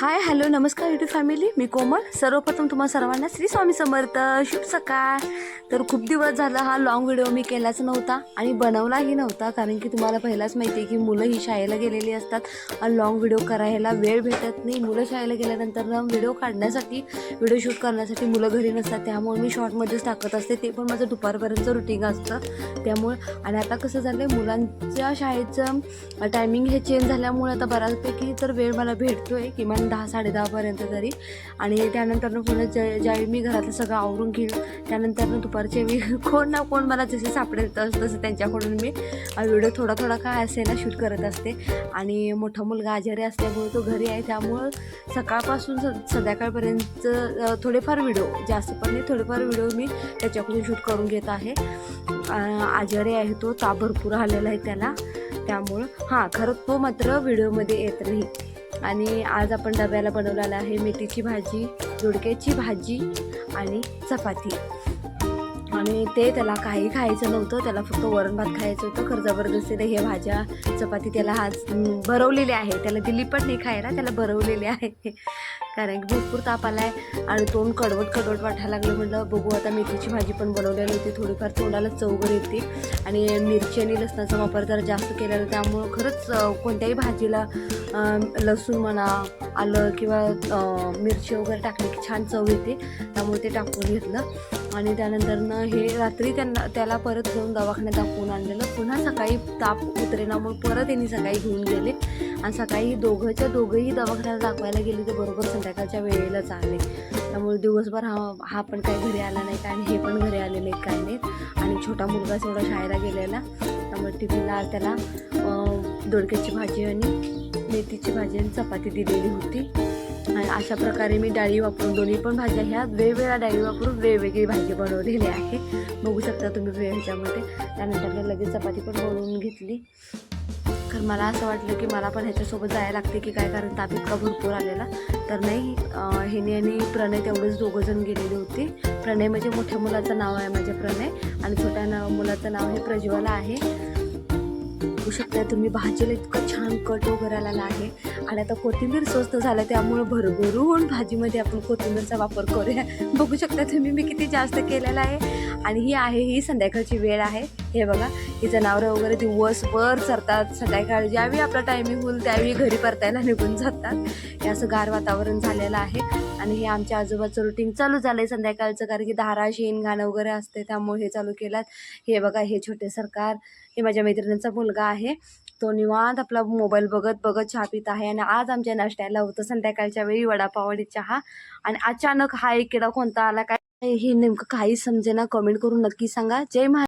हाय hello नमस्कार YouTube family मी कोमल. सर्वप्रथम तुम्हा सर्वांना श्री स्वामी समर्थ. शुभ सकाळ. तर खूप दिवस झाला हा लॉंग व्हिडिओ मी केलाच नव्हता आणि बनवलाही नव्हता कारण की तुम्हाला पहिलाच माहिती आहे की मुलं ही शाळेला गेलेली असतात. आणि लॉंग व्हिडिओ करायला वेळ भेटत नाही. मुलं शाळेला गेल्यानंतर ना व्हिडिओ काढण्यासाठी व्हिडिओ शूट करण्यासाठी मुलं घरी नसतात. त्यामुळे मी शॉर्टमध्येच टाकत असते. ते पण माझं दुपारपर्यंतचं रुटीन असतं. त्यामुळे आणि आता कसं झालं आहे मुलांच्या शाळेचं टायमिंग हे चेंज झाल्यामुळे आता बऱ्याचपैकी तर वेळ मला भेटतो आहे किमान दहा साडेदहापर्यंत तरी. आणि त्यानंतर पुन्हा ज्या ज्यावेळी मी घरातलं सगळं आवरून घेईल त्यानंतर दुपारच्या मी कोण ना कोण मला जसे सापडेल तसं तसं त्यांच्याकडून मी व्हिडिओ थोडा थोडा काय असेल ना शूट करत असते. आणि मोठा मुलगा आजारी असल्यामुळे तो घरी आहे त्यामुळं सकाळपासून स संध्याकाळपर्यंत थोडेफार व्हिडिओ जास्त पण नाही थोडेफार व्हिडिओ मी त्याच्याकडून शूट करून घेत आहे. आजारी आहे तो ता भरपूर आलेला आहे त्याला. त्यामुळं हां खरं तो मात्र व्हिडिओमध्ये येत नाही. आणि आज आपण डब्याला बनवलेला आहे मेथीची भाजी दोडक्याची भाजी आणि चपाती. आणि ते त्याला काही खायचं नव्हतं त्याला फक्त वरण भात खायचं होतं. खरं जबरदस्तीने हे भाज्या चपाती त्याला आज अं, भरवलेली आहे त्याला दिली पण नाही खायला त्याला भरवलेली आहे कारण की भरपूर ताप आला आहे आणि तोंड कडवट कडवट वाटायला लागलं. म्हटलं बघू आता मेथीची भाजी पण बनवलेली होती. थोडीफार तोंडाला चवगर येते आणि मिरची आणि लसणाचा वापर जरा जास्त केलेला. त्यामुळं खरंच कोणत्याही भाजीला लसूण म्हणा आलं किंवा मिरची वगैरे टाकली की छान चव येते. त्यामुळे ते टाकून घेतलं. आणि त्यानंतरनं हे रात्री त्यांना त्याला परत घेऊन दवाखान्यात दाखवून आणलेलं. पुन्हा सकाळी ताप उतरेनामुळे परत यांनी सकाळी घेऊन गेले. आणि सकाळी दोघंच्या दोघंही दवाखान्यात दाखवायला गेले ते बरोबर संध्याकाळच्या वेळेलाच आले. त्यामुळे दिवसभर हा हा पण काही घरी आला नाही काय आणि हे पण घरी आले नाहीत काय नाहीत. आणि छोटा मुलगा तेवढा शाळेला गेलेला. त्यामुळे टिफिनला त्याला दोडक्याची भाजी आणि मेथीची भाजी आणि चपाती दिलेली होती. आणि अशा प्रकारे मी डाळी वापरून दोन्ही पण भाज्या ह्या वेगवेगळ्या डाळी वापरून वेगवेगळी भाजी बनवलेली आहे. बघू शकता तुम्ही ह्याच्यामध्ये. त्यानंतर मी लगेच चपाती पण बनवून घेतली. खर मला असं वाटलं की मला पण ह्याच्यासोबत जायला लागते की काय कारण ताप इतका भरपूर आलेला. तर नाही हिने आणि प्रणय तेवढेच दोघं जण गेलेले होते. प्रणय म्हणजे मोठ्या मुलाचं नाव आहे माझ्या प्रणय आणि छोट्या नाव मुलाचं नाव हे प्रज्वला आहे. बघू शकता तुम्ही भाजीला इतकं छान कट वगैरे आलेला आहे. आणि आता कोथिंबीर स्वस्त झालं त्यामुळे भरभरून भाजीमध्ये आपण कोथिंबीरचा वापर करूया. बघू शकता तुम्ही मी किती जास्त केलेला आहे. आणि ही आहे ही संध्याकाळची वेळ आहे. हे बघा ही जनावरं वगैरे दिवसभर चरतात संध्याकाळी ज्यावेळी आपला टायमिंग होईल त्यावेळी घरी परतायला निघून जातात. हे असं गार वातावरण झालेलं आहे. आणि हे आमच्या आजोबाचं रुटीन चालू झालं आहे संध्याकाळचं कारण की धारा शेण गाणं वगैरे असते त्यामुळे हे चालू केलं. हे बघा हे छोटे सरकार हे माझ्या मैत्रिणीचा मुलगा आहे. तो निवांत आपला मोबाईल बघत बघत चहा पित आहे. आणि आज आमच्या नाश्त्याला होतं संध्याकाळच्या वेळी वडापाव आणि चहा. आणि अचानक हा एक किडा कोणता आला काय हे नेमकं काही समजेना. कमेंट करून नक्की सांगा. जय महा